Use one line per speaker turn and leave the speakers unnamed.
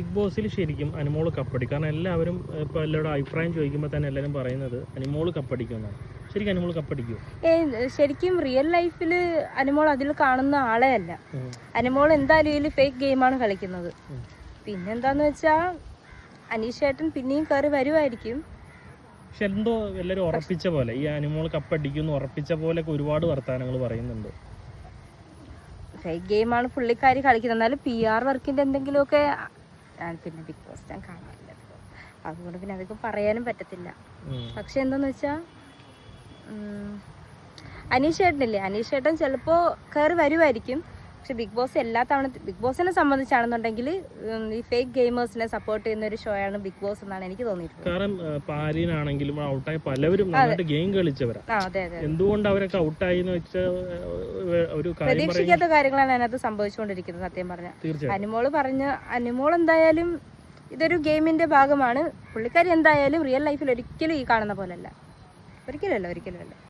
Big ബോസിൽ ശരിക്കും അനുമോൾ കപ്പടി കാരണം എല്ലാവരും ഇപ്പോൾ എല്ലാവരുടെ അഭിപ്രായം ചോദിക്കുമ്പോൾ തന്നെ എല്ലാവരും പറയുന്നത് അനുമോൾ കപ്പടിക്കുമെന്നാണ്. ശരിക്കും അനുമോൾ കപ്പടിക്കുമോ
ഏ ശരിക്കും റിയൽ ലൈഫിൽ അനുമോൾ അതിൽ കാണുന്ന ആളെ അല്ല. അനുമോൾ എന്തായാലും ഇതിൽ ഫേക്ക് ഗെയിമാണ് കളിക്കുന്നത്. പിന്നെന്താന്ന് വെച്ചാൽ അനീഷേട്ടൻ പിന്നെയും കയറി വരുമായിരിക്കും
പക്ഷെ എന്തോ എല്ലാവരും ഉറപ്പിച്ച പോലെ ഈ അനുമോൾ കപ്പടിക്കുന്നു ഉറപ്പിച്ച പോലെ ഒരുപാട് വർത്തമാനങ്ങൾ പറയുന്നുണ്ട്.
ഫേക്ക് ഗെയിമാണ് പുള്ളിക്കാരി കളിക്കുന്നത്. എന്നാലും പി ആർ വർക്കിന്റെ എന്തെങ്കിലുമൊക്കെ പിന്നെ ബിഗ് ബോസ് ഞാൻ കാണാറില്ല അതുകൊണ്ട് പിന്നെ അതൊക്കെ പറയാനും പറ്റത്തില്ല. പക്ഷെ എന്താന്ന് വെച്ചാ അനീഷ് ചേട്ടനില്ലേ അനീഷ് ചേട്ടൻ ചിലപ്പോ കയറി വരുമായിരിക്കും പക്ഷെ ബിഗ് ബോസ് എല്ലാ തവണ ബിഗ് ബോസിനെ സംബന്ധിച്ചാണെന്നുണ്ടെങ്കിൽ ഈ ഫേക്ക് ഗെയിമേഴ്സിനെ സപ്പോർട്ട് ചെയ്യുന്ന ഒരു ഷോ ആണ് ബിഗ് ബോസ് എന്നാണ് എനിക്ക് തോന്നിയിട്ടുള്ളത്.
കാരണം പാരീനാണെങ്കിലും ഔട്ടായ പലവരും നന്നായിട്ട് ഗെയിം കളിച്ചവരാ. എന്തുകൊണ്ട് അവരൊക്കെ ഔട്ടായി എന്ന് വെച്ച ഒരു
പ്രതീക്ഷിക്കാത്ത കാര്യങ്ങളാണ് അതിനകത്ത് സംഭവിച്ചുകൊണ്ടിരിക്കുന്നത് സത്യം പറഞ്ഞ അനുമോൾ പറഞ്ഞ അനുമോൾ എന്തായാലും ഇതൊരു ഗെയിമിന്റെ ഭാഗമാണ്. പുള്ളിക്കാരി എന്തായാലും റിയൽ ലൈഫിൽ ഒരിക്കലും ഈ കാണുന്ന പോലല്ല. ഒരിക്കലും അല്ല ഒരിക്കലും അല്ല.